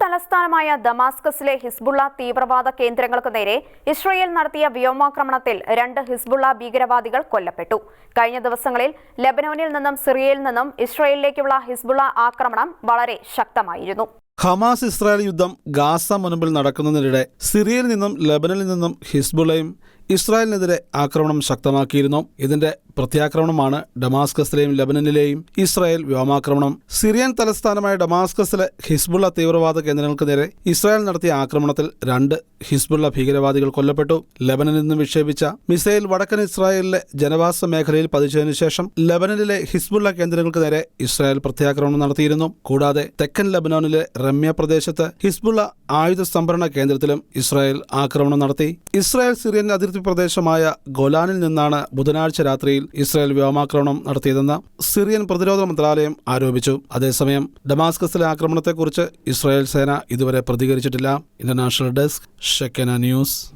തലസ്ഥാനമായ ദമാസ്കസിലെ ഹിസ്ബുള്ള തീവ്രവാദ കേന്ദ്രങ്ങൾക്ക് നേരെ ഇസ്രയേൽ നടത്തിയ വ്യോമാക്രമണത്തിൽ രണ്ട് ഹിസ്ബുള്ള ഭീകരവാദികൾ കൊല്ലപ്പെട്ടു. കഴിഞ്ഞ ദിവസങ്ങളിൽ ലെബനോനിൽ നിന്നും സിറിയയിൽ നിന്നും ഇസ്രയേലിലേക്കുള്ള ഹിസ്ബുള്ള ആക്രമണം വളരെ ശക്തമായിരുന്നു. ഹമാസ് ഇസ്രായേൽ യുദ്ധം ഗാസ മുൻപിൽ നടക്കുന്നതിനിടെ സിറിയയിൽ നിന്നും ലബനനിൽ നിന്നും ഹിസ്ബുള്ളയും ഇസ്രായേലിനെതിരെ ആക്രമണം ശക്തമാക്കിയിരുന്നു. ഇതിന്റെ പ്രത്യാക്രമണമാണ് ഡമാസ്കസിലെയും ലബനനിലെയും ഇസ്രായേൽ വ്യോമാക്രമണം. സിറിയൻ തലസ്ഥാനമായ ഡമാസ്കസിലെ ഹിസ്ബുള്ള തീവ്രവാദ കേന്ദ്രങ്ങൾക്ക് നേരെ ഇസ്രായേൽ നടത്തിയ ആക്രമണത്തിൽ രണ്ട് ഹിസ്ബുള്ള ഭീകരവാദികൾ കൊല്ലപ്പെട്ടു. ലബനനിൽ നിന്ന് വിക്ഷേപിച്ച മിസൈൽ വടക്കൻ ഇസ്രായേലിലെ ജനവാസ മേഖലയിൽ പതിച്ചതിനു ശേഷം ലബനനിലെ ഹിസ്ബുള്ള കേന്ദ്രങ്ങൾക്ക് നേരെ ഇസ്രായേൽ പ്രത്യാക്രമണം നടത്തിയിരുന്നു. കൂടാതെ തെക്കൻ ലബനോനിലെ റമ്യ പ്രദേശത്ത് ഹിസ്ബുള്ള ആയുധ സംഭരണ കേന്ദ്രത്തിലും ഇസ്രായേൽ ആക്രമണം നടത്തി. ഇസ്രായേൽ സിറിയൻ അതിർത്തി പ്രദേശമായ ഗൊലാനിൽ നിന്നാണ് ബുധനാഴ്ച രാത്രിയിൽ ഇസ്രായേൽ വ്യോമാക്രമണം നടത്തിയതെന്ന് സിറിയൻ പ്രതിരോധ മന്ത്രാലയം ആരോപിച്ചു. അതേസമയം ഡമാസ്കസിലെ ആക്രമണത്തെക്കുറിച്ച് ഇസ്രായേൽ സേന ഇതുവരെ പ്രതികരിച്ചിട്ടില്ല. ഇന്റർനാഷണൽ ഡെസ്ക് ഷെക്കന ന്യൂസ്.